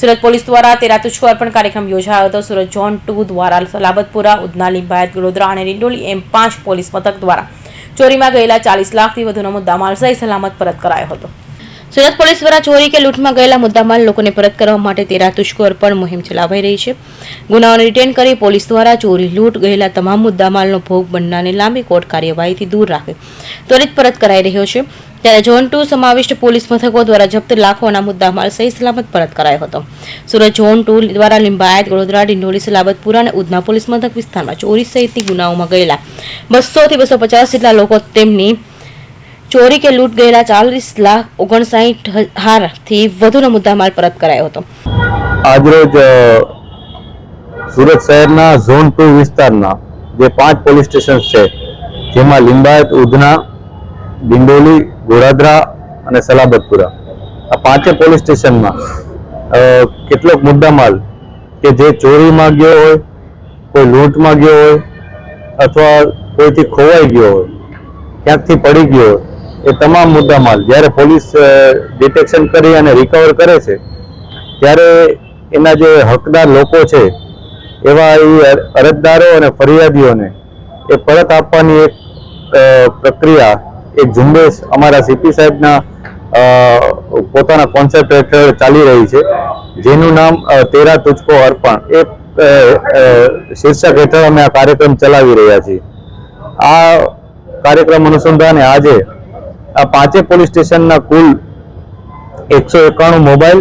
Surat police દ્વારા તેરા અર્પણ કાર્યક્રમ યોજાયો હતો. સુરત ઝોન ટુ દ્વારા સલાબતપુરા ઉધના લિંબાયત વડોદરા અને રિંડોલી એમ પાંચ પોલીસ મથક દ્વારા ચોરીમાં ગયેલા ચાલીસ લાખથી વધુનો મુદ્દામાલ સહી સલામત પરત કરાયો હતો. સુરત પોલીસ દ્વારા ચોરી કે લૂંટમાં ગયેલા મુદ્દામાલ લોકોને પરત કરવા માટે તેરા તુષ્કો અર્પણ મુહિમ ચલાવાઈ રહી છે. ગુનાઓને રિટેન કરી પોલીસ દ્વારા ચોરી, લૂંટ ગયેલા તમામ મુદ્દામાલનો ભોગ બનનારને લાંબી કોર્ટ કાર્યવાહીથી દૂર રાખે, ત્વરિત પરત કરાઈ રહ્યો છે. ત્યારે ઝોન ટુ સમાવિષ્ટ પોલીસ મથકો દ્વારા જપ્ત લાખોના મુદ્દામાલ સહી સલામત પરત કરાયો હતો. સુરત ઝોન ટુ દ્વારા લિંબાયત વડોદરા ડિંડોલી સલાબતપુરા અને ઉધના પોલીસ મથક વિસ્તારમાં ચોરી સહિતની ગુનાઓમાં ગયેલા બસોથી બસો પચાસ જેટલા લોકો તેમની ચોરી કે લૂંટ ગયેલા ચાલીસ લાખ ઓગણસાઠ હારથી વધુનો મુદ્દામાલ પરત કરાયો હતો. આજરોજ સુરત શહેરના ઝોન ટુ વિસ્તારના જે પાંચ પોલીસ સ્ટેશન છે, જેમાં લિંબાયત, ઉધના ડિંડોલી, ગોરાદરા અને સલાબતપુરા. આ પાંચે પોલીસ સ્ટેશનમાં કેટલોક મુદ્દામાલ કે જે ચોરીમાં ગયો હોય, કોઈ લૂંટમાં ગયો હોય, અથવા કોઈથી ખોવાઈ ગયો હોય, ક્યાંકથી પડી ગયો હોય, એ તમામ મુદ્દામાલ જ્યારે પોલીસ ડિટેક્શન કરી અને રિકવર કરે છે, ત્યારે એના જે હકદાર લોકો છે, એવા એ અરજદારો અને ફરિયાદીઓને એ પરત આપવાની એક પ્રક્રિયા એક ઝુંબેશ અમારા સીપી સાહેબના પોતાના કોન્સેપ્ટ હેઠળ ચાલી રહી છે. જેનું નામ તેરા તુચકો અર્પણ. એ શીર્ષક હેઠળ અમે આ કાર્યક્રમ ચલાવી રહ્યા છીએ. આ કાર્યક્રમ અનુસંધાને આજે આ પાંચે પોલીસ સ્ટેશનના કુલ એકસો એકાણું મોબાઈલ,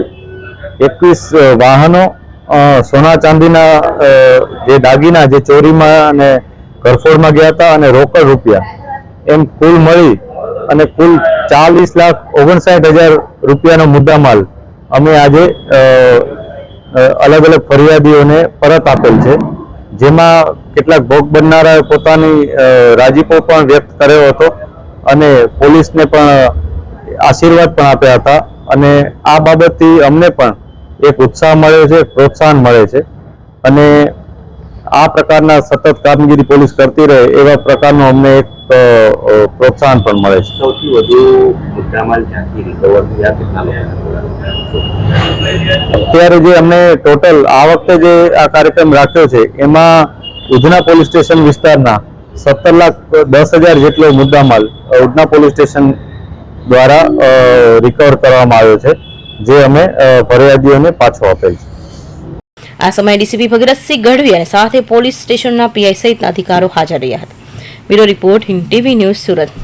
એકવીસ વાહનો સોના ચાંદીના જે દાગીના, જે ચોરીમાં અને ઘરફોડમાં ગયા હતા અને રોકડ રૂપિયા એમ કુલ મળી અને કુલ ચાલીસ લાખ ઓગણસાઠ હજાર રૂપિયાનો મુદ્દામાલ અમે આજે અલગ અલગ ફરિયાદીઓને પરત આપેલ છે. જેમાં કેટલાક ભોગ બનનારાએ પોતાની રાજીપો પણ વ્યક્ત કર્યો હતો અને પોલીસને પણ આશીર્વાદ પણ આપ્યા હતા અને આ બાબતથી અમને પણ એક ઉત્સાહ મળ્યો છે, પ્રોત્સાહન મળે છે. અને આ પ્રકારના સતત કામગીરી પોલીસ કરતી રહે એવા પ્રકારનો અમને એક પ્રોત્સાહન પણ મળે છે. સૌથી વધુ અત્યારે જે અમને ટોટલ આ વખતે જે આ કાર્યક્રમ રાખ્યો છે એમાં ઉધના પોલીસ સ્ટેશન વિસ્તારના સત્તર લાખ દસ હજાર જેટલો મુદ્દામાલ ઉધના પોલીસ સ્ટેશન દ્વારા રિકવર કરવામાં આવ્યો છે જે અમે ફરિયાદીઓને પાછો આપેલ છે. આ સમયે ડીસીપી ભગીરથસિંહ ગઢવી અને સાથે પોલીસ સ્ટેશનના પીઆઈ સહિતના અધિકારો હાજર રહ્યા હતા. Bureau report TV news Surat.